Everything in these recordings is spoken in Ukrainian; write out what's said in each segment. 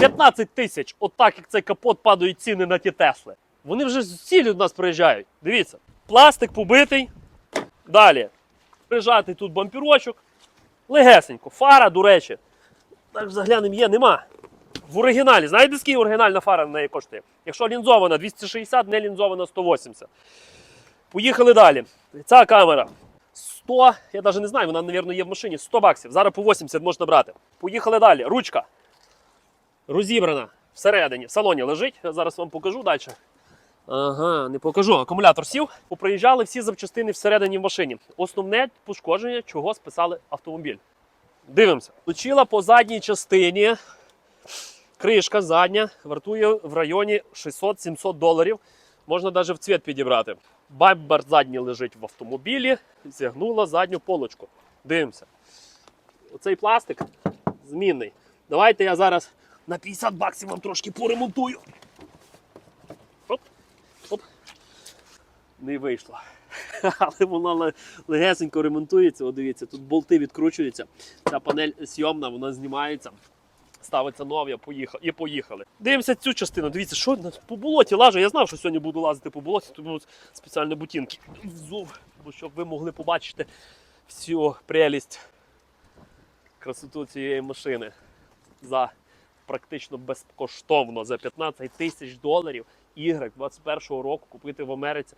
15 тисяч, отак як цей капот падають ціни на ті Тесли. Вони вже цілі до нас приїжджають. Дивіться, пластик побитий. Далі. Прижатий тут бампірочок. Легесенько. Фара, до речі. Так заглянемо, є, нема. В оригіналі. Знаєте, скільки оригінальна фара на неї коштує? Якщо лінзована 260, не лінзована 180. Поїхали далі. Ця камера 100, я навіть не знаю, вона, мабуть, є в машині. 100 баксів. Зараз по 80 можна брати. Поїхали далі. Ручка. Розібрана всередині. В салоні лежить. Я зараз вам покажу далі. Ага, не покажу. Акумулятор сів. Поприїжджали всі запчастини всередині в машині. Основне пошкодження, чого списали автомобіль. Дивимося. Точила по задній частині. Кришка задня вартує в районі 600-700 доларів. Можна навіть в цвіт підібрати. Бампер задній лежить в автомобілі, зігнула задню полочку. Дивимося. Оцей пластик змінний. Давайте я зараз на 50 баксів вам трошки поремонтую. Оп, оп. Не вийшло. Але вона ле- легесенько ремонтується. О, дивіться, тут болти відкручуються. Ця панель сйомна, вона знімається. Ставиться нові, поїхали. і поїхали. Дивимося цю частину. Дивіться, що по болоті лажу. Я знав, що сьогодні буду лазити по болоті, тому спеціальні ботинки взув, щоб ви могли побачити всю прелість красоту цієї машини за практично безкоштовно за 15 тисяч доларів ігрек 21-го року купити в Америці.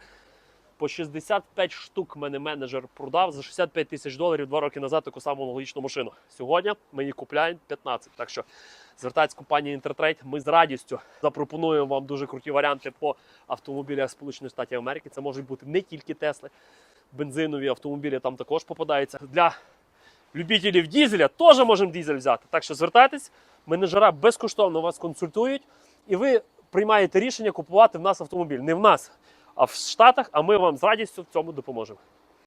По 65 штук мене менеджер продав за 65 тисяч доларів два роки назад таку саму аналогічну машину. Сьогодні ми її купляємо 15. Так що звертайтесь компанія Інтертрейд. Ми з радістю запропонуємо вам дуже круті варіанти по автомобілях Сполучених Штатів Америки. Це можуть бути не тільки Тесли, бензинові автомобілі там також попадаються. Для любителів дізеля теж можемо дізель взяти. Так що звертайтесь, менеджера безкоштовно вас консультують, і ви приймаєте рішення купувати в нас автомобіль. Не в нас, а в Штатах, а ми вам з радістю в цьому допоможемо.